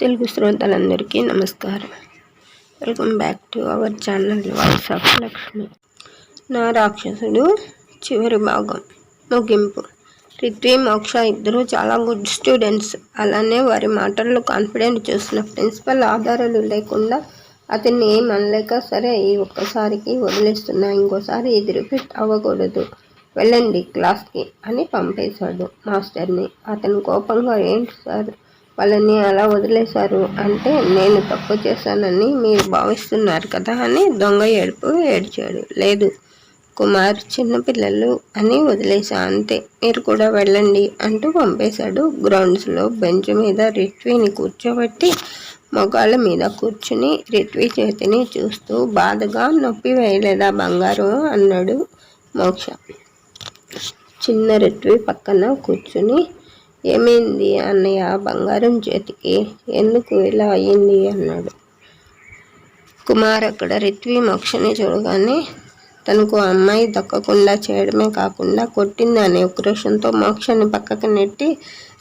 తెలుగు శ్రోతలందరికీ నమస్కారం. Welcome back to our channel voice of Lakshmi. నా రాక్షసుడు చివరి భాగం ముగింపు. రిత్వి మోక్ష ఇద్దరు చాలా గుడ్ స్టూడెంట్స్. అలానే వారి మాటల్లో కాన్ఫిడెంట్ చూసిన ప్రిన్సిపల్ ఆధారాలు లేకుండా అతన్ని ఏం అనలేక సరే ఈ ఒక్కసారికి వదిలేస్తున్నా ఇంకోసారి ఇది రిపీట్ అవ్వకూడదు. వెళ్ళండి క్లాస్కి అని పంపేశాడు మాస్టర్ని. అతను కోపంగా ఏంటి సార్? వాళ్ళని అలా వదిలేశారు అంటే నేను తప్పు చేశానని మీరు భావిస్తున్నారు కదా అని దొంగ ఏడుపు ఏడ్చాడు. లేదు కుమార్ చిన్నపిల్లలు అని వదిలేశా అంతే. మీరు కూడా వెళ్ళండి అంటూ పంపేశాడు. గ్రౌండ్స్లో బెంచ్ మీద రిట్వీని కూర్చోబెట్టి మొగాళ్ళ మీద కూర్చుని రిట్వీ చేతిని చూస్తూ బాధగా నొప్పి వేయలేదా బంగారు? అన్నాడు మోక్ష. చిన్న రిట్వీ పక్కన కూర్చుని ఏమైంది అన్నయ్య? బంగారం చేతికి ఎందుకు ఇలా అయ్యింది అన్నాడు. కుమార్ అక్కడ రిత్వి మోక్షని చూడగానే తనకు అమ్మాయి దక్కకుండా చేయడమే కాకుండా కొట్టింది అనే ఉక్రోషంతో మోక్షని పక్కకు నెట్టి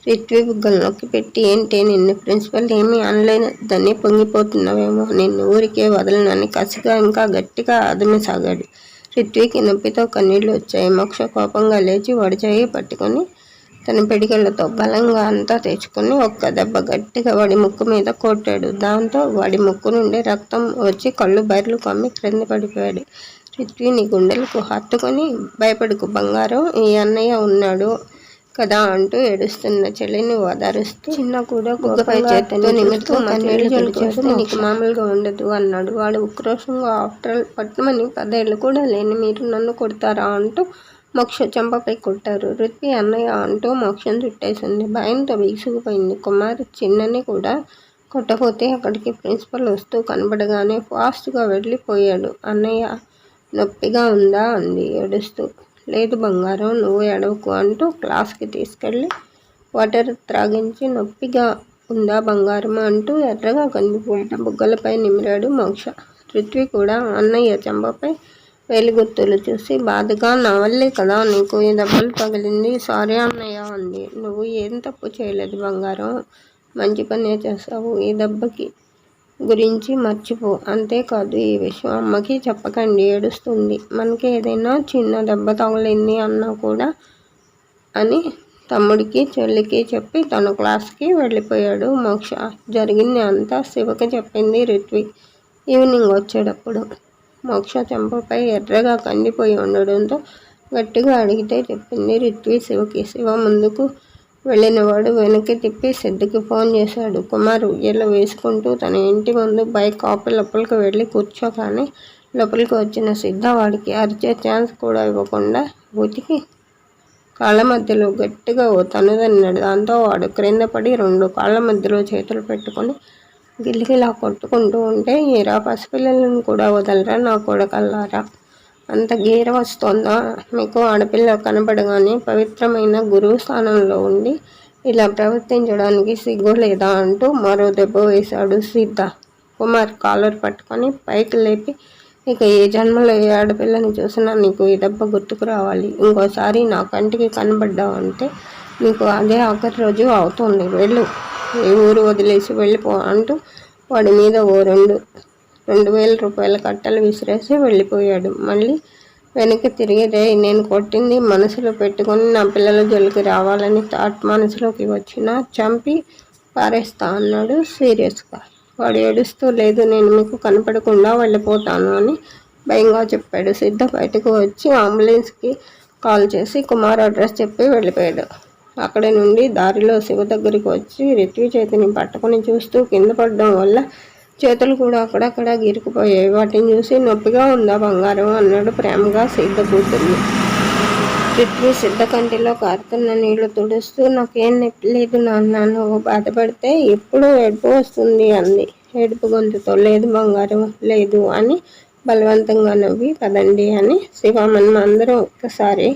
రిత్వి బుగ్గల్లోకి పెట్టి ఏంటి నిన్ను ప్రిన్సిపల్ ఏమీ అనలేదని పొంగిపోతున్నావేమో? నిన్ను ఊరికే వదలనని కసిగా ఇంకా గట్టిగా అదమసాగాడు రిత్వికి నొప్పితో కన్నీళ్ళు వచ్చాయి. మోక్ష కోపంగా లేచి వడిచాయి పట్టుకొని తన పిడికలతో బలంగా అంతా తెచ్చుకొని ఒక్క దెబ్బ గట్టిగా వాడి ముక్కు మీద కొట్టాడు. దాంతో వాడి ముక్కు నుండి రక్తం వచ్చి కళ్ళు బయర్లు కమ్మి క్రింద పడిపోయాడు. రిత్విని గుండెలకు హత్తుకొని భయపడుకు బంగారం ఈ అన్నయ్య ఉన్నాడు కదా అంటూ ఏడుస్తున్న చెల్లిని ఓదారుస్తూ చిన్న కూడా గుగ్గపై చేతితో నిమిత్తం చేస్తే నీకు మామూలుగా ఉండదు అన్నాడు. వాడు ఉక్రోషంగా ఆఫ్టర్ పట్టుమని పదేళ్ళు కూడా లేని మీరు నన్ను కొడతారా అంటూ మోక్ష చెంపపై కొట్టారు. రుత్వి అన్నయ్య అంటూ మోక్షం చుట్టేసింది. భయంతో బిగుసుకుపోయింది కుమార్. చిన్నని కూడా కొట్టపోతే అక్కడికి ప్రిన్సిపల్ వస్తూ కనబడగానే ఫాస్ట్గా వెళ్ళిపోయాడు. అన్నయ్య నొప్పిగా ఉందా? అంది. ఏడుస్తూ. లేదు బంగారం నువ్వు ఎడవకు అంటూ క్లాస్కి తీసుకెళ్ళి వాటర్ త్రాగించి నొప్పిగా ఉందా బంగారం? అంటూ ఎర్రగా కందిపోయిన బుగ్గలపై నిమిరాడు మోక్ష. రుత్వి కూడా అన్నయ్య చెంపపై వేలిగుర్తులు చూసి బాధగా నా వల్లే కదా నీకు ఈ దెబ్బలు తగిలింది సారీ అన్నయ్య అంది. నువ్వు ఏం తప్పు చేయలేదు బంగారం. మంచి పనే చేస్తావు. ఈ దెబ్బకి గురించి మర్చిపో. అంతేకాదు ఈ విషయం అమ్మకి చెప్పకండి. ఏడుస్తుంది. మనకి ఏదైనా చిన్న దెబ్బ తగిలింది అన్నా కూడా అని తమ్ముడికి చెల్లికి చెప్పి తన క్లాస్కి వెళ్ళిపోయాడు మోక్ష. జరిగింది అంతా శివకి చెప్పింది రిత్వి ఈవినింగ్ వచ్చేటప్పుడు. మోక్ష చెంపపై ఎర్రగా కందిపోయి ఉండడంతో గట్టిగా అడిగితే చెప్పింది రిత్వి శివకి. శివ ముందుకు వెళ్ళినవాడు వెనక్కి తిప్పి సిద్ధికి ఫోన్ చేశాడు. కుమార్ ఉయ్యలు వేసుకుంటూ తన ఇంటి ముందు బైక్ ఆపి లోపలికి వెళ్ళి కూర్చోగానే లోపలికి వచ్చిన సిద్ధ వాడికి అరిచే ఛాన్స్ కూడా ఇవ్వకుండా ఉతికి కాళ్ళ మధ్యలో గట్టిగా ఓ తనుదన్నాడు. దాంతో వాడు క్రింద పడి రెండు కాళ్ళ మధ్యలో చేతులు పెట్టుకొని గిల్లిగిలా కొట్టుకుంటూ ఉంటే ఏరా పసిపిల్లలను కూడా వదలరా నా కొడకల్లారా? అంత గీర వస్తోందా? మీకు ఆడపిల్ల కనపడగానే పవిత్రమైన గురువు స్థానంలో ఉండి ఇలా ప్రవర్తించడానికి సిగ్గు లేదా అంటూ మరో దెబ్బ వేశాడు సీత కుమార్ కాలర్ పట్టుకొని పైకి లేపి ఇక ఏ జన్మలో ఏ ఆడపిల్లని చూసినా నీకు ఈ దెబ్బ గుర్తుకు రావాలి. ఇంకోసారి నా కంటికి కనబడ్డావు అంటే నీకు అదే ఆఖరి రోజు అవుతుంది. వెళ్ళు. ఈ ఊరు వదిలేసి వెళ్ళిపో అంటూ వాడి మీద ఓ రెండు రెండు వేల రూపాయల కట్టలు విసిరేసి వెళ్ళిపోయాడు. మళ్ళీ వెనక్కి తిరిగి రే నేను కొట్టింది మనసులో పెట్టుకొని నా పిల్లల జోలికి రావాలని థాట్ మనసులోకి వచ్చిన చంపి పారేస్తా అన్నాడు సీరియస్గా వాడు ఏడుస్తూ లేదు నేను మీకు కనపడకుండా వెళ్ళిపోతాను అని భయంగా చెప్పాడు. సిద్ధ బయటకు వచ్చి అంబులెన్స్కి కాల్ చేసి కుమార్ అడ్రస్ చెప్పి వెళ్ళిపోయాడు. అక్కడి నుండి దారిలో శివ దగ్గరికి వచ్చి రిత్వి చేతిని పట్టుకొని చూస్తూ కింద పడడం వల్ల చేతులు కూడా అక్కడక్కడ గిరుకుపోయాయి వాటిని చూసి నొప్పిగా ఉందా బంగారం అన్నాడు ప్రేమగా సిద్ధ కూతుర్ని రిత్వి సిద్ధ కంటిలో కారుతున్న నీళ్ళు తుడుస్తూ నాకేం నొప్పి లేదు నాన్న నువ్వు బాధపడితే ఎప్పుడూ ఏడుపు వస్తుంది అంది. ఏడుపు గొంతుతో లేదు బంగారం లేదు అని బలవంతంగా నవ్వి పదండి అని శివ మనం అందరం ఒక్కసారి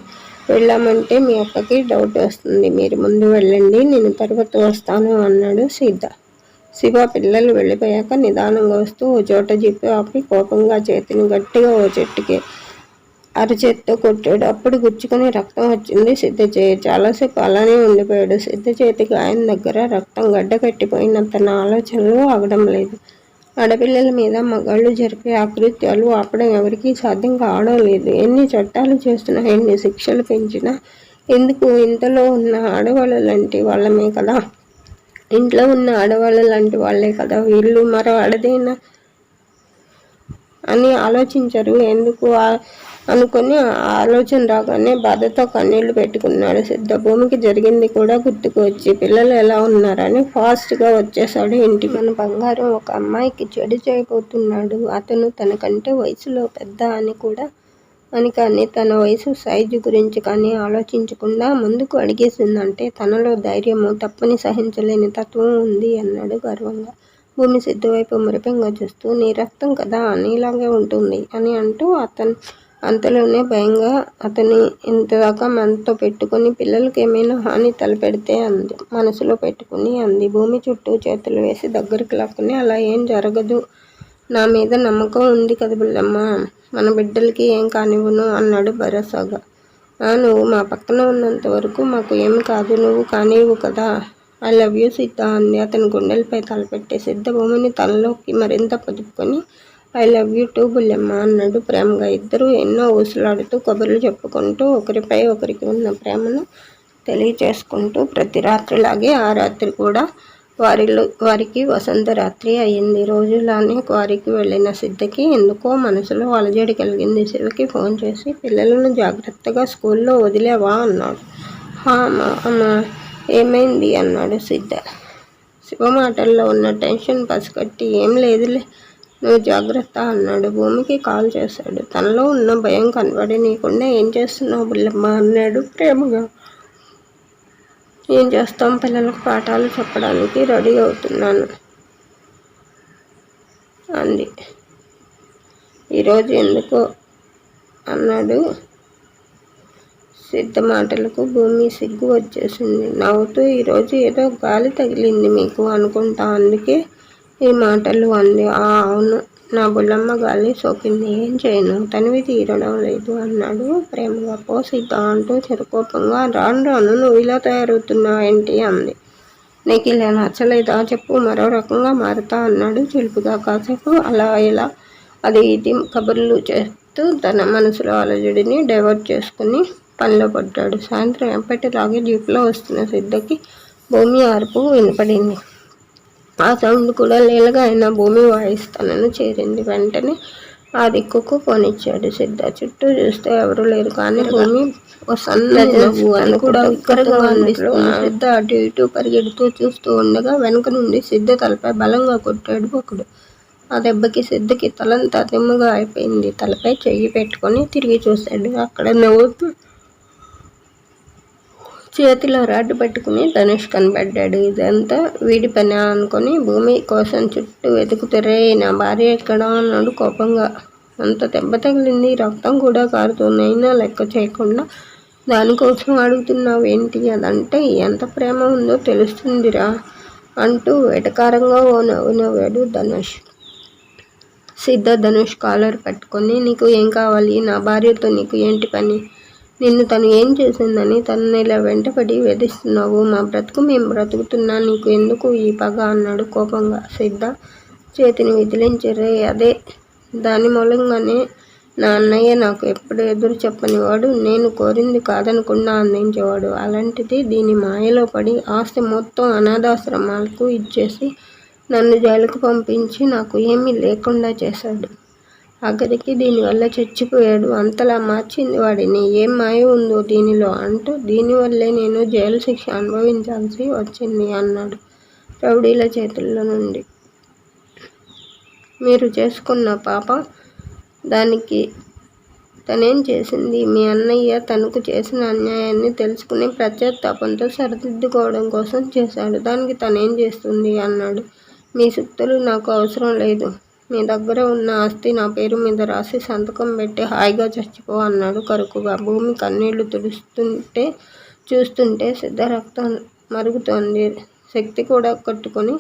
వెళ్ళామంటే మీ అక్కకి డౌట్ వస్తుంది. మీరు ముందు వెళ్ళండి నేను తర్వాత వస్తాను అన్నాడు సీత. శివ పిల్లలు వెళ్ళిపోయాక నిదానంగా వస్తూ ఓ చోట చెప్పి ఆపి కోపంగా చేతిని గట్టిగా ఓ చెట్టుకి అరచేత్తో కొట్టాడు. అప్పుడు గుచ్చుకొని రక్తం వచ్చింది సిద్ధ చేయి. చాలాసేపు అలానే ఉండిపోయాడు. సిద్ధ చేతికి ఆయన దగ్గర రక్తం గడ్డ కట్టిపోయిన తన ఆలోచనలు ఆగడం లేదు. ఆడపిల్లల మీద మగాళ్ళు జరిపే ఆకృత్యాలు ఆపడం ఎవరికీ సాధ్యం కావడం లేదు. ఎన్ని చట్టాలు చేస్తున్నా ఎన్ని శిక్షలు పెంచినా ఎందుకు ఇంతలో ఉన్న ఆడవాళ్ళ లాంటి వాళ్ళమే కదా? ఇంట్లో ఉన్న ఆడవాళ్ళ లాంటి వాళ్ళే కదా? వీళ్ళు మరో ఆడదైనా అని ఆలోచించరు. ఎందుకు అనుకొని ఆలోచన రాగానే బాధతో కన్నీళ్ళు పెట్టుకున్నాడు సిద్ధ భూమికి జరిగింది కూడా గుర్తుకు వచ్చి పిల్లలు ఎలా ఉన్నారని ఫాస్ట్గా వచ్చేసాడు ఇంటి మన బంగారం ఒక అమ్మాయికి చెడు చేయబోతున్నాడు. అతను తనకంటే వయసులో పెద్ద అని కూడా అని కానీ తన వయసు సైజు గురించి కానీ ఆలోచించకుండా ముందుకు అడిగేసిందంటే తనలో ధైర్యము తప్పని సహించలేని తత్వం ఉంది అన్నాడు గర్వంగా. భూమి సిద్ధవైపు మురిపంగా చూస్తూ నీ రక్తం కదా నీలాగే ఉంటుంది అని అంటూ అతను అంతలోనే భయంగా అతని ఇంతదాకా మనతో పెట్టుకుని పిల్లలకి ఏమైనా హాని తలపెడితే అంది. మనసులో పెట్టుకుని అంది. భూమి చుట్టూ చేతులు వేసి దగ్గరికి లాక్కుని అలా ఏం జరగదు. నా మీద నమ్మకం ఉంది కదా బిల్లమ్మ మన బిడ్డలకి ఏం కానివ్వను అన్నాడు భరోసాగా. నువ్వు మా పక్కన ఉన్నంత వరకు మాకు ఏమి కాదు. నువ్వు కానివ్వు కదా. ఐ లవ్ యూ సిద్ధ అంది. అతని గుండెలపై తలపెట్టి సిద్ధ భూమిని తనలోకి మరింత పొదుపుకొని I love you too Bullemma అన్నాడు ప్రేమగా. ఇద్దరు ఎన్నో ఊసులాడుతూ కబుర్లు చెప్పుకుంటూ ఒకరిపై ఒకరికి ఉన్న ప్రేమను తెలియచేసుకుంటూ ప్రతి రాత్రిలాగే ఆ రాత్రి కూడా వారిలో వారికి వసంత రాత్రి అయ్యింది. రోజులానే వారికి వెళ్ళిన సిద్ధకి ఎందుకో మనసులో అలజడి కలిగింది. శివకి ఫోన్ చేసి పిల్లలను జాగ్రత్తగా స్కూల్లో వదిలేవా అన్నాడు. అమ్మా ఏమైంది అన్నాడు సిద్ధ. శివ మాటల్లో ఉన్న టెన్షన్ పసిగట్టి ఏం లేదులే. నువ్వు జాగ్రత్త అన్నాడు. భూమికి కాల్ చేశాడు. తనలో ఉన్న భయం కనబడి నీకుండా ఏం చేస్తున్నావు బుల్లమ్మ? అన్నాడు ప్రేమగా. ఏం చేస్తాం? పిల్లలకు పాఠాలు చెప్పడానికి రెడీ అవుతున్నాను అంది. ఈరోజు ఎందుకో? అన్నాడు. సిద్ధ మాటలకు భూమి సిగ్గు వచ్చేసింది. నవ్వుతూ ఈరోజు ఏదో గాలి తగిలింది మీకు అనుకుంటా అందుకే ఈ మాటలు అంది. ఆ అవును. నా బుల్లమ్మ గాలి సోకింది. ఏం చేయను? తనివి తీరడం లేదు అన్నాడు ప్రేమగా. పో సిద్ధ అంటూ చెరుకోపంగా రాను రాను నువ్వు ఇలా తయారవుతున్నావేంటి? అంది. నీకు ఇలా నచ్చలేదా? చెప్పు మరో రకంగా మారుతా అన్నాడు చిలుపుగా. కాసేపు అలా ఇలా. అది ఇది కబుర్లు చేస్తూ తన మనసులో అలజడిని డైవర్ట్ చేసుకుని పనిలో పడ్డాడు. సాయంత్రం ఎప్పటిలాగే జీప్లో వస్తున్న సిద్ధకి భూమి అరుపు వినపడింది. ఆ సౌండ్ కూడా లేలగా అయిన భూమి వాయిస్తానని చేరింది. వెంటనే ఆ దిక్కుకు కొనిచ్చాడు సిద్ధ. చుట్టూ చూస్తే ఎవరు లేరు కానీ భూమి అని కూడా ఉక్కరగా సిద్ధ అటు ఇటు పరిగెడుతూ చూస్తూ ఉండగా వెనక నుండి సిద్ధ తలపై బలంగా కొట్టాడు ఒకడు ఆ దెబ్బకి సిద్ధకి తలంతా తిమ్మగా అయిపోయింది. తలపై చెయ్యి పెట్టుకొని తిరిగి చూశాడు. అక్కడ నవ్వుతూ చేతిలో రాడ్డు పట్టుకుని ధనుష్ కనబడ్డాడు. ఇదంతా వీడి పని అనుకొని భూమి కోసం చుట్టూ వెతుకుతురే నా భార్య ఎక్కడ అన్నాడు కోపంగా. అంత దెబ్బ తగిలింది. రక్తం కూడా కారుతుంది. అయినా లెక్క చేయకుండా దానికోసం అడుగుతున్నావు ఏంటి? అదంటే ఎంత ప్రేమ ఉందో తెలుస్తుందిరా అంటూ వెటకారంగా ఓ నవ్వు నవ్వాడు ధనుష్. సిద్ధ ధనుష్ కాలర్ పట్టుకొని నీకు ఏం కావాలి? నా భార్యతో నీకు ఏంటి పని? నిన్ను తను ఏం చేసిందని తనని ఇలా వెంటపడి వేధిస్తున్నావు. మా బ్రతుకు మేము బ్రతుకుతున్నా నీకు ఎందుకు ఈ పగ అన్నాడు కోపంగా. సిద్ధ చేతిని విదిలించరే అదే. దాని మూలంగానే నా అన్నయ్య నాకు ఎప్పుడు ఎదురు చెప్పనివాడు నేను కోరింది కాదనకుండా అందించేవాడు. అలాంటిది దీని మాయలో పడి ఆస్తి మొత్తం అనాథాశ్రమాలకు ఇచ్చేసి నన్ను జైలుకు పంపించి నాకు ఏమీ లేకుండా చేశాడు. ఆఖరికి దీనివల్ల చచ్చిపోయాడు అంతలా మార్చింది వాడిని. ఏం మాయ ఉందో దీనిలో అంటూ దీనివల్లే నేను జైలు శిక్ష అనుభవించాల్సి వచ్చింది అన్నాడు రౌడీల చేతుల్లో నుండి. మీరు చేసుకున్న పాప దానికి తనేం చేసింది? మీ అన్నయ్య తనకు చేసిన అన్యాయాన్ని తెలుసుకుని ప్రత్యాత్తాపంతో సరిదిద్దుకోవడం కోసం చేశాడు. దానికి తనేం చేస్తుంది? అన్నాడు. మీ సుక్తులు నాకు అవసరం లేదు. మీ దగ్గర ఉన్న ఆస్తి నా పేరు మీద రాసి సంతకం పెట్టి హాయిగా చచ్చిపో అన్నాడు కరుకుగా. భూమి కన్నీళ్ళు తుడుస్తుంటే చూస్తుంటే సిద్ధ రక్తం మరుగుతోంది. శక్తి కూడా కట్టుకొని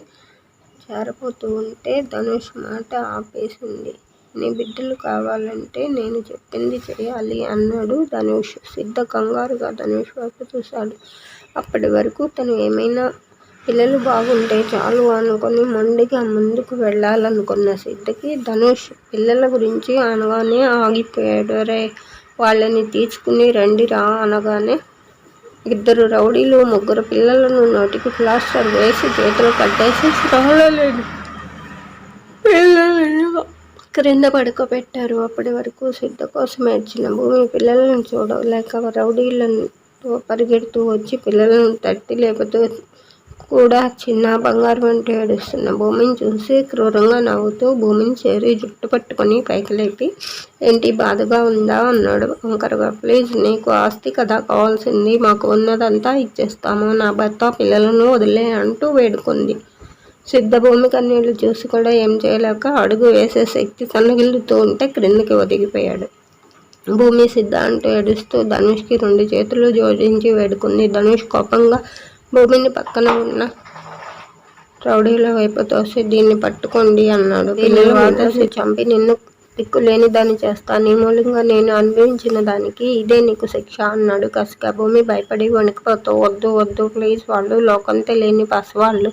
జారిపోతూ ఉంటే ధనుష్ మాట ఆపేసింది. నీ బిడ్డలు కావాలంటే నేను చెప్పింది చేయాలి అన్నాడు ధనుష్. సిద్ధ కంగారుగా ధనుష్ వైపు చూశాడు. అప్పటి వరకు తను ఏమైనా పిల్లలు బాగుంటే చాలు అనుకుని మొండిగా ముందుకు వెళ్ళాలనుకున్న సిద్ధకి ధనుష్ పిల్లల గురించి అనగానే ఆగిపోయాడు. రే వాళ్ళని తీసుకుని రండి రా అనగానే ఇద్దరు రౌడీలు ముగ్గురు పిల్లలను నోటికి ప్లాస్టర్ వేసి చేతులు కట్టేసి స్పృహలో లేదు పిల్లలను క్రింద పడుకోబెట్టారు. అప్పటి వరకు సిద్ధ కోసం ఏడ్చిన భూమి పిల్లలను చూడలేక రౌడీలను పరిగెడుతూ వచ్చి పిల్లలను తట్టి లేపుతూ కూడా చిన్న బంగారం అంటూ ఏడుస్తున్న భూమిని చూసి క్రూరంగా నవ్వుతూ భూమిని చేరి జుట్టు పట్టుకొని పైకి లేపి ఏంటి బాధగా ఉందా? అన్నాడు వంకరగా. ప్లీజ్ నీకు ఆస్తి కదా కావాల్సింది మాకు ఉన్నదంతా ఇచ్చేస్తాము. నా భర్త పిల్లలను వదిలే అంటూ వేడుకుంది. సిద్ధభూమి కన్నీళ్ళు చూసి కూడా ఏం చేయలేక అడుగు వేసే శక్తి సన్నగిల్లుతూ ఉంటే క్రిందికి ఒదిగిపోయాడు. భూమి సిద్ధ అంటూ ఏడుస్తూ ధనుష్కి రెండు చేతులు జోడించి వేడుకుంది. ధనుష్ కోపంగా భూమిని పక్కన ఉన్న రౌడీల వైపు తోసి దీన్ని పట్టుకోండి అన్నాడు. పిల్లలు చంపి నిన్ను దిక్కులేని దాన్ని చేస్తా నీ మూలంగా నేను అనుభవించిన దానికి ఇదే నీకు శిక్ష అన్నాడు కసిగా. భూమి భయపడి వణికిపోతూ వద్దు వద్దు ప్లీజ్ వాళ్ళు లోకం తెలియని పసివాళ్ళు.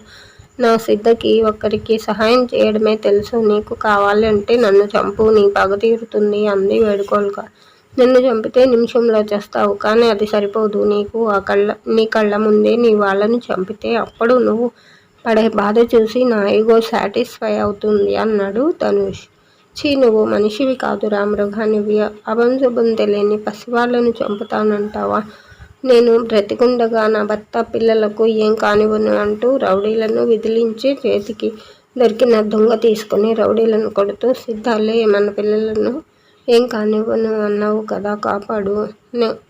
నా సిద్ధకి ఒక్కరికి సహాయం చేయడమే తెలుసు. నీకు కావాలంటే నన్ను చంపు నీ పగ తీరుతుంది అంది వేడుకోలుగా. నిన్ను చంపితే నిమిషంలో చేస్తావు కానీ అది సరిపోదు. నీకు ఆ కళ్ళ నీ కళ్ళ ముందే నీ వాళ్ళని చంపితే అప్పుడు నువ్వు పడే బాధ చూసి నా ఈగో సాటిస్ఫై అవుతుంది అన్నాడు ధనుష్ చీ నువ్వు మనిషివి కాదురా మృగానివి అభంశుభం తెలియని పసివాళ్ళను చంపుతానంటావా? నేను బ్రతికుండగా నా భర్త పిల్లలకు ఏం కానివ్వను అంటూ రౌడీలను విదిలించి చేతికి దొరికిన దొంగ తీసుకుని రౌడీలను కొడుతూ సిద్ధాలే మన పిల్లలను ఏం కానివ్వను అన్నావు కదా కాపాడు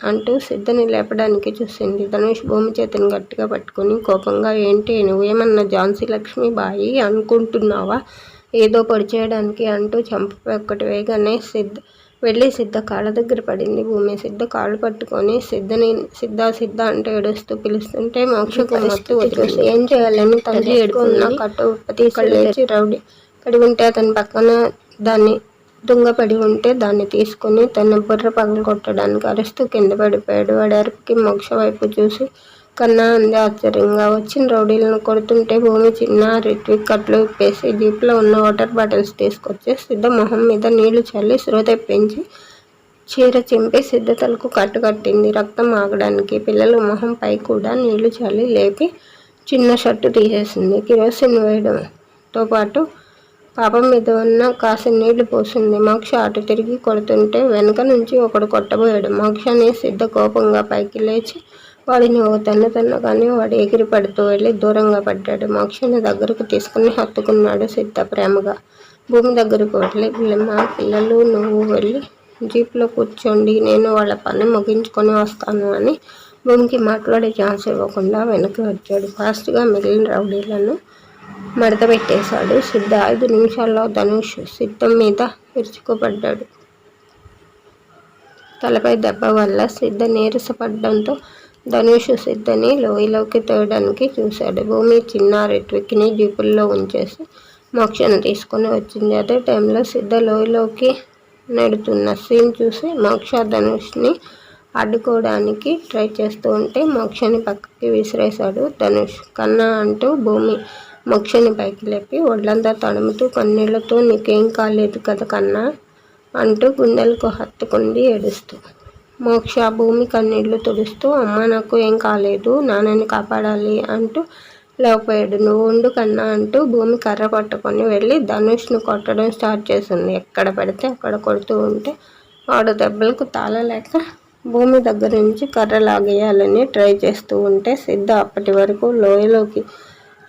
అంటూ సిద్ధని లేపడానికి చూసింది. ధనుష్ భూమి చేతిని గట్టిగా పట్టుకుని కోపంగా ఏంటి నువ్వేమన్నా ఝాన్సీ లక్ష్మీబాయి అనుకుంటున్నావా? ఏదో పొడి చేయడానికి అంటూ చంప ఒక్కటి వేగానే సిద్ధ వెళ్ళి సిద్ధ కాళ్ళ దగ్గర పడింది. భూమి సిద్ధ కాళ్ళు పట్టుకొని సిద్ధని సిద్ధ సిద్ధ అంటే ఏడుస్తూ పిలుస్తుంటే మోక్ష కలిస్తూ వచ్చేసి ఏం చేయాలని తల్లి ఏడుకున్న కట్టు తీసుకెళ్ళి రౌడీ పడి ఉంటే అతని పక్కన దాన్ని దుంగపడి ఉంటే దాన్ని తీసుకుని తన బుర్ర పగలు కొట్టడానికి అరుస్తూ కింద పడిపోయాడు. వాడి అరుపుకి మోక్ష వైపు చూసి కన్నా అంది ఆశ్చర్యంగా. వచ్చిన రౌడీలను కొడుతుంటే భూమి చిన్న రిట్విక్ కట్లు ఇప్పేసి జీప్లో ఉన్న వాటర్ బాటిల్స్ తీసుకొచ్చి సిద్ధ మొహం మీద నీళ్ళు చల్లి శ్రోత తెప్పించి చీర చింపి సిద్ధతలకు కట్టుకట్టింది రక్తం ఆగడానికి పిల్లల మొహంపై కూడా నీళ్ళు చల్లి లేపి చిన్న షర్టు తీసేసింది. కిరోసిన్ వేయడంతో పాటు పాపం మీద ఉన్న కాసిన నీళ్ళు పోసింది. మోక్ష అటు తిరిగి కొడుతుంటే వెనక నుంచి ఒకడు కొట్టబోయాడు. మోక్షని సిద్ధ కోపంగా పైకి లేచి వాడిని ఒక తన్న తన్నగానే వాడు ఎగిరి పడుతూ వెళ్ళి దూరంగా పడ్డాడు. మోక్షని దగ్గరకు తీసుకుని హత్తుకున్నాడు సిద్ధ ప్రేమగా. భూమి దగ్గరకు వెళ్ళి పిల్లమ్మ పిల్లలు నువ్వు వెళ్ళి జీప్లో కూర్చోండి. నేను వాళ్ళ పని ముగించుకొని వస్తాను అని భూమికి మాట్లాడే ఛాన్స్ ఇవ్వకుండా వెనక్కి వచ్చాడు. ఫాస్ట్గా మిగిలిన రౌడీలను మడత పెట్టేశాడు. సిద్ధ ఐదు నిమిషాల్లో ధనుష్ సిద్ధం మీద విరుచుకుపడ్డాడు. తలపై దెబ్బ వల్ల సిద్ధ నీరసపడడంతో ధనుష్ సిద్ధని లోయలోకి తోయడానికి చూశాడు. భూమి చిన్న రెట్విక్ని జీపుల్లో ఉంచేసి మోక్షను తీసుకొని వచ్చింది. అదే టైంలో సిద్ధ లోయలోకి నెడుతున్న సీన్ చూసి మోక్ష ధనుష్ని అడ్డుకోవడానికి ట్రై చేస్తూ ఉంటే మోక్షని పక్కకి విసిరేశాడు ధనుష్. కన్నా అంటూ భూమి మోక్షని పైకి లేపి ఒళ్ళంతా తడుముతూ కన్నీళ్ళతో నీకేం కాలేదు కదా కన్నా అంటూ గుండెలకు హత్తుకుండి ఏడుస్తూ. మోక్ష భూమి కన్నీళ్ళు తుడుస్తూ అమ్మ నాకు ఏం కాలేదు నాన్నని కాపాడాలి అంటూ లేకపోయాడు. నువ్వు ఉండు కన్నా అంటూ భూమి కర్ర పట్టుకొని వెళ్ళి ధనుష్ను కొట్టడం స్టార్ట్ చేసింది. ఎక్కడ పడితే అక్కడ కొడుతూ ఉంటే వాడు దెబ్బలకు తాళలేక భూమి దగ్గర నుంచి కర్ర లాగేయాలని ట్రై చేస్తూ ఉంటే సిద్ధ అప్పటి వరకు లోయలోకి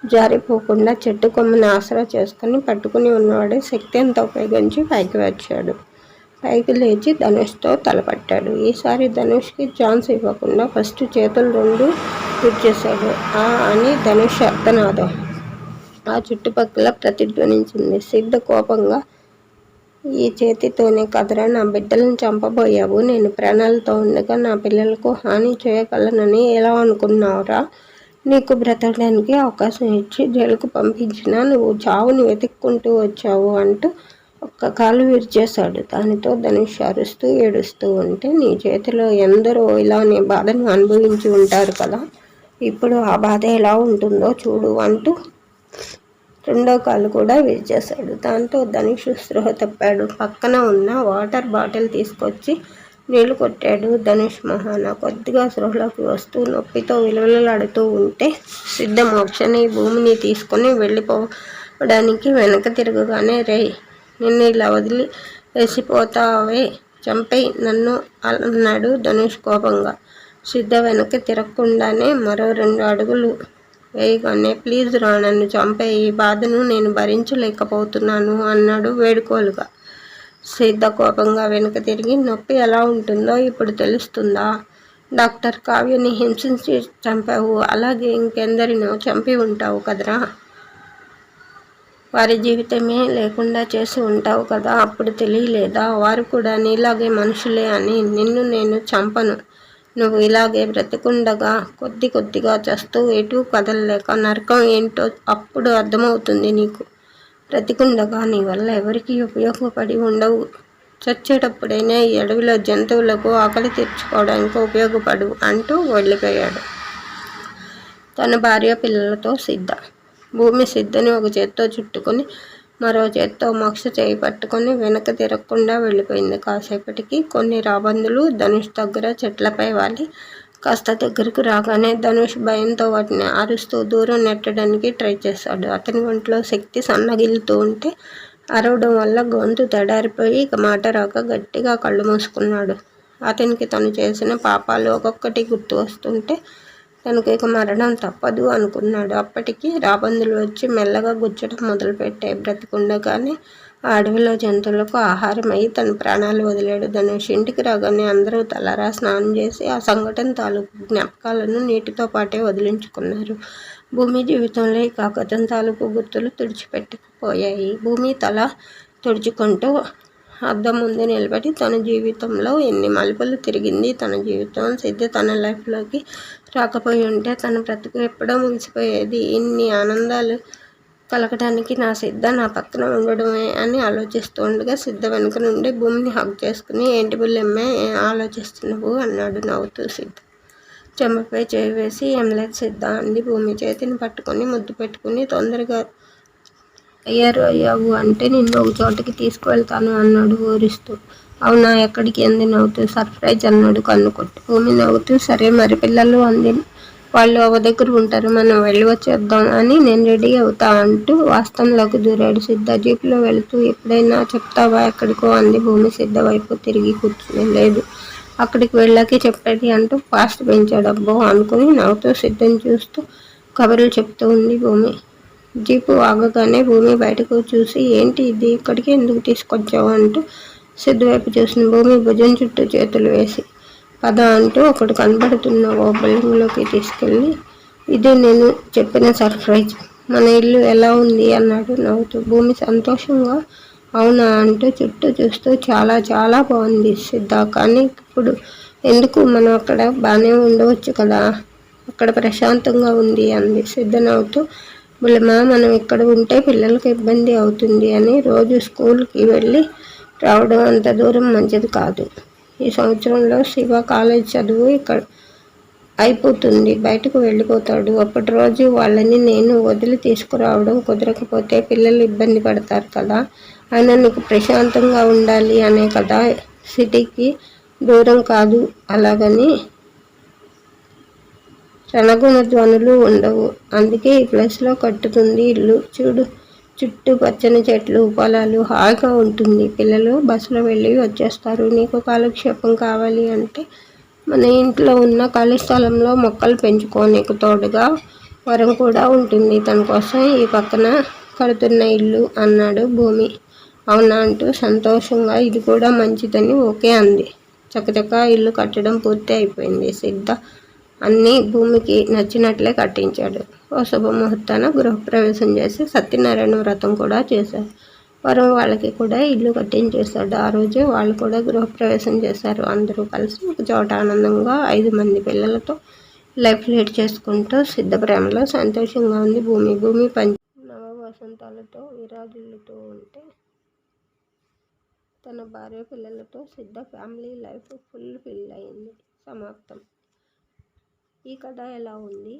జారిపోకుండా చెట్టు కొమ్మని ఆసరా చేసుకుని పట్టుకుని ఉన్నవాడే శక్తి అంతా ఉపయోగించి పైకి వచ్చాడు. పైకి లేచి ధనుష్తో తలపట్టాడు. ఈసారి ధనుష్కి ఛాన్స్ ఇవ్వకుండా ఫస్ట్ చేతులు రెండు చేశాడు. ఆ అని ధనుష్ అర్థనాదం ఆ చుట్టుపక్కల ప్రతిధ్వనించింది. సిద్ధ కోపంగా ఈ చేతితోనే కదరా నా బిడ్డలను చంపబోయావు. నేను ప్రాణాలతో ఉండగా నా పిల్లలకు హాని చేయగలనని ఎలా అనుకున్నావురా? నీకు బ్రతకడానికి అవకాశం ఇచ్చి జైలుకు పంపించిన నువ్వు చావుని వెతుక్కుంటూ వచ్చావు అంటూ ఒక్క కాలు విరిచేశాడు. దానితో ధనుష్ అరుస్తూ ఏడుస్తూ ఉంటే నీ చేతిలో ఎందరో ఇలానే బాధను అనుభవించి ఉంటారు కదా ఇప్పుడు ఆ బాధ ఎలా ఉంటుందో చూడు అంటూ రెండో కాలు కూడా విరిచేశాడు. దాంతో ధనుష్ స్పృహ తప్పాడు. పక్కన ఉన్న వాటర్ బాటిల్ తీసుకొచ్చి నీళ్ళు కొట్టాడు ధనుష్ మహాన. కొద్దిగా సృహలోకి వస్తూ నొప్పితో విలువలాడుతూ ఉంటే సిద్ధ మోక్షని భూమిని తీసుకుని వెళ్ళిపోవడానికి వెనక తిరగగానే రే నిన్ను ఇలా వదిలి వేసిపోతావే చంపై నన్ను అన్నాడు ధనుష్ కోపంగా. సిద్ధ వెనక్కి తిరగకుండానే మరో రెండు అడుగులు వేయగానే ప్లీజ్ రా నన్ను చంపే ఈ బాధను నేను భరించలేకపోతున్నాను అన్నాడు వేడుకోలుగా. సిద్ధ కోపంగా వెనుక తిరిగి నొప్పి ఎలా ఉంటుందో ఇప్పుడు తెలుస్తుందా? డాక్టర్ కావ్యని హింసించి చంపావు అలాగే ఇంకెందరినో చంపి ఉంటావు కదరా? వారి జీవితమే లేకుండా చేసి ఉంటావు కదా అప్పుడు తెలియలేదా? వారు కూడా నీలాగే మనుషులే అని నిన్ను నేను చంపను. నువ్వు ఇలాగే బ్రతికుండగా కొద్ది కొద్దిగా చస్తూ ఎటు కదలలేక నరకం ఏంటో అప్పుడు అర్థమవుతుంది నీకు. బ్రతికుండగా నీ వల్ల ఎవరికి ఉపయోగపడి ఉండవు. చచ్చేటప్పుడైనా ఈ అడవిలో జంతువులకు ఆకలి తీర్చుకోవడానికి ఉపయోగపడు అంటూ వెళ్ళిపోయాడు. తన భార్య పిల్లలతో సిద్ధ. భూమి సిద్ధని ఒక చేత్తో చుట్టుకొని మరో చేత్తో మక్ష చేయి పట్టుకొని వెనక తిరగకుండా వెళ్ళిపోయింది. కాసేపటికి కొన్ని రాబందులు ధనుష్ దగ్గర చెట్లపై వాలి. కాస్త దగ్గరకు రాగానే ధనుష్ భయంతో వాటిని అరుస్తూ దూరం నెట్టడానికి ట్రై చేశాడు అతని ఒంట్లో శక్తి సన్నగిలుతూ ఉంటే అరవడం వల్ల గొంతు తడారిపోయి ఇక మాట రాక గట్టిగా కళ్ళు మూసుకున్నాడు. అతనికి తను చేసిన పాపాలు ఒక్కొక్కటి గుర్తు వస్తుంటే తనకు ఇక మరణం తప్పదు అనుకున్నాడు. అప్పటికి రాబందులు వచ్చి మెల్లగా గుచ్చడం మొదలుపెట్టాయి. బ్రతికుండగానే అడవిలో జంతువులకు ఆహారమై తన ప్రాణాలు వదిలాడు. ధనుష్ ఇంటికి రాగానే అందరూ తలరా స్నానం చేసి ఆ సంఘటన తాలూకు జ్ఞాపకాలను నీటితో పాటే వదిలించుకున్నారు. భూమి జీవితంలో ఈ కాకతం తాలూకు గుర్తులు తుడిచిపెట్టుకుపోయాయి. భూమి తల తుడుచుకుంటూ అద్దం ముందు నిలబడి తన జీవితంలో ఎన్ని మలుపులు తిరిగింది తన జీవితం సిద్ధ తన లైఫ్లోకి రాకపోయి ఉంటే తన బ్రతుకు ఎప్పుడో ముగిసిపోయేది. ఇన్ని ఆనందాలు కలగడానికి నా సిద్ధ నా పక్కన ఉండడమే అని ఆలోచిస్తూ ఉండగా సిద్ధ వెనుక నుండి భూమిని హక్ చేసుకుని ఏంటి బుల్లెమ్మే ఆలోచిస్తున్నావు? అన్నాడు నవ్వుతూ సిద్ధ. చెంపపై చేయి వేసి ఏం లేదు సిద్ధ అంది భూమి చేతిని పట్టుకొని ముద్దు పెట్టుకుని తొందరగా అయ్యారు అయ్యావు అంటే నిన్ను ఒక చోటకి తీసుకువెళ్తాను అన్నాడు ఊరిస్తూ. అవునా ఎక్కడికి? అంది నవ్వుతూ. సర్ప్రైజ్ అన్నాడు కన్ను కొట్టు. భూమి నవ్వుతూ సరే మరి పిల్లలు అంది వాళ్ళు ఒక దగ్గర ఉంటారు మనం వెళ్ళి వచ్చేద్దాం అని నేను రెడీ అవుతా అంటూ వాస్తవంలోకి దూరాడు. సిద్ధ జీప్లో వెళుతూ ఎప్పుడైనా చెప్తావా ఎక్కడికో అంది భూమి. సిద్ధ వైపు తిరిగి కూర్చుని లేదు. అక్కడికి వెళ్ళాకే చెప్పేది అంటూ ఫాస్ట్ పెంచాడు. అబ్బో అనుకుని నవ్వుతూ సిద్ధం చూస్తూ కబుర్లు చెప్తూ ఉంది భూమి. జీపు ఆగగానే భూమి బయటకు చూసి ఏంటి ఇది? ఇక్కడికి ఎందుకు తీసుకొచ్చావు? అంటూ సిద్ధవైపు చూసిన భూమి. భుజం చుట్టూ చేతులు వేసి పద అంటూ ఒకడు కనబడుతున్న ఓ బిల్డింగ్లోకి తీసుకెళ్ళి ఇది నేను చెప్పిన సర్ప్రైజ్. మన ఇల్లు ఎలా ఉంది? అన్నాడు నవ్వుతూ. భూమి సంతోషంగా అవునా? అంటూ చుట్టూ చూస్తూ చాలా చాలా బాగుంది సిద్ధ. కానీ ఇప్పుడు ఎందుకు? మనం అక్కడ బాగానే ఉండవచ్చు కదా. అక్కడ ప్రశాంతంగా ఉంది అంది సిద్ధ నవ్వుతూ. బుల్లమ్మ మనం ఇక్కడ ఉంటే పిల్లలకు ఇబ్బంది అవుతుంది అని రోజు స్కూల్కి వెళ్ళి రావడం అంత దూరం మంచిది కాదు. ఈ సంవత్సరంలో శివ కాలేజ్ చదువు ఇక్కడ అయిపోతుంది. బయటకు వెళ్ళిపోతాడు. అప్పటి రోజు వాళ్ళని నేను వదిలి తీసుకురావడం కుదరకపోతే పిల్లలు ఇబ్బంది పడతారు కదా. ఆయన నీకు ప్రశాంతంగా ఉండాలి అనే కదా. సిటీకి దూరం కాదు అలాగని రణగుణ ధ్వనులు ఉండవు. అందుకే ఈ ప్లేస్లో కట్టుతుంది ఇల్లు. చూడు. చుట్టూ పచ్చని చెట్లు పొలాలు హాయిగా ఉంటుంది. పిల్లలు బస్సులో వెళ్ళి వచ్చేస్తారు. నీకు కాలక్షేపం కావాలి అంటే మన ఇంట్లో ఉన్న ఖాళీ స్థలంలో మొక్కలు పెంచుకో. నీకు తోడుగా వరం కూడా ఉంటుంది. తన కోసం ఈ పక్కన కడుతున్న ఇల్లు అన్నాడు భూమి. అవునా అంటూ సంతోషంగా ఇది కూడా మంచిదని ఓకే అంది. చకచక ఇల్లు కట్టడం పూర్తి అయిపోయింది. సిద్ధ అన్నీ భూమికి నచ్చినట్లే కట్టించాడు. ఓ శుభముహూర్తాన గృహప్రవేశం చేసి సత్యనారాయణ వ్రతం కూడా చేశారు. వరం వాళ్ళకి కూడా ఇల్లు కట్టించేశాడు. ఆ రోజు వాళ్ళు కూడా గృహప్రవేశం చేశారు. అందరూ కలిసి ఒక చోట ఆనందంగా ఐదు మంది పిల్లలతో లైఫ్ లీడ్ చేసుకుంటూ సిద్ధ ప్రేమలో సంతోషంగా ఉంది. భూమి భూమి పంచ నవ వసంతాలతో విరాజులతో ఉంటే తన భార్య పిల్లలతో సిద్ధ ఫ్యామిలీ లైఫ్ ఫుల్ ఫిల్ అయింది. సమాప్తం. ఈ కథ ఎలా ఉంది?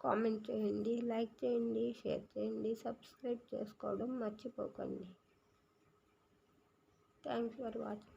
కామెంట్ చేయండి లైక్ చేయండి షేర్ చేయండి సబ్స్క్రైబ్ చేసుకోవడం మర్చిపోకండి. Thanks for watching.